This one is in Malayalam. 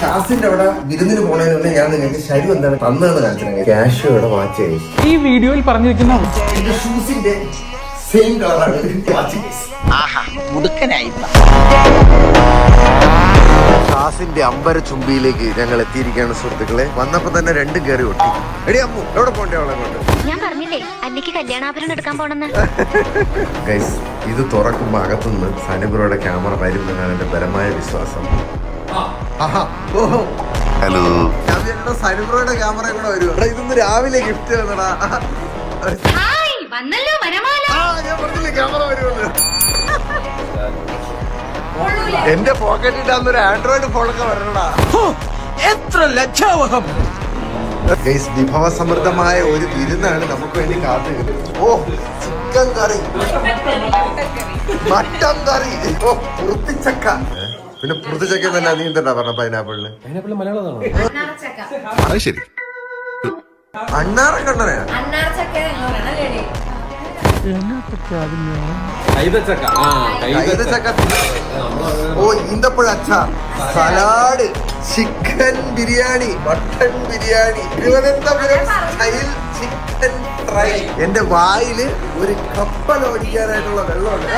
ഷാസിന്റെ അവിടെ വിരുന്നിന് പോണതിന് മുന്നേ ഞാൻ നിങ്ങൾക്ക് ശരി എന്താണ് തന്നതെന്ന് കാണിച്ചിട്ടുണ്ടെങ്കിൽ ക്യാഷ് ഇവിടെ വാച്ച് ഈ വീഡിയോയിൽ പറഞ്ഞിരിക്കുന്ന ഷൂസിന്റെ സെയിം കളറാണ് വാച്ച് ഷാസിന്റെ അമ്പര ചുംബിയിലേക്ക് ഞങ്ങൾ എത്തിയിരിക്കുകയാണ് സുഹൃത്തുക്കളെ. വന്നപ്പോ തന്നെ രണ്ടും കയറി ഒട്ടി. എടി അമ്മു എവിടെ പോണ്ടേ അവളെ കൊണ്ട്? ഞാൻ പറഞ്ഞില്ലേ അന്നിക്ക് കല്യാണാഭരണം എടുക്കാൻ പോണെന്ന്. ഗൈസ് ഇത് തുറക്കുമ്പോ അകത്തുനിന്ന് സനിബ്രോയുടെ ക്യാമറ വരുമെന്നാണ് എന്റെ പരമായ വിശ്വാസം. ഹലോ സനിബ്രോയുടെ ക്യാമറ കൂടെ വരും. എടാ ഇതൊന്ന് രാവിലെ ഗിഫ്റ്റ് വന്നടാ ഹായ് വന്നല്ലോ വനമാല. ആ, ഞാൻ പറഞ്ഞില്ലേ ക്യാമറ വരുമല്ലോ എന്റെ പോക്കറ്റിൽ ഒരു ആൻഡ്രോയിഡ് ഫോണൊക്കെ വരണടാ. എത്ര ലക്ഷാവഹം വിഭവ സമൃദ്ധമായ ഒരു വിരുന്നാണ് നമുക്ക് വേണ്ടി കാത്തു ഓ ചിക്കൻ കറി. മട്ടൻ കറി. ഓ പുറത്തിച്ചക്ക പിന്നെ പുറത്തുചക്ക തന്നെ നീ എന്താ പറഞ്ഞ പൈനാപ്പിളിന് അത് ശരി. അണ്ണാറ കണ്ണനാ കൈതച്ചക്ക. ആ കൈതച്ചക്ക. ഓ ഈന്തപ്പഴ അച്ചാർ. Salad chicken biryani mutton biryani. Thiruvananthapuram style chicken fry. എന്റെ വായിൽ ഒരു കപ്പൽ ഓടിക്കാനായിട്ടുള്ള വെള്ളമുണ്ട്.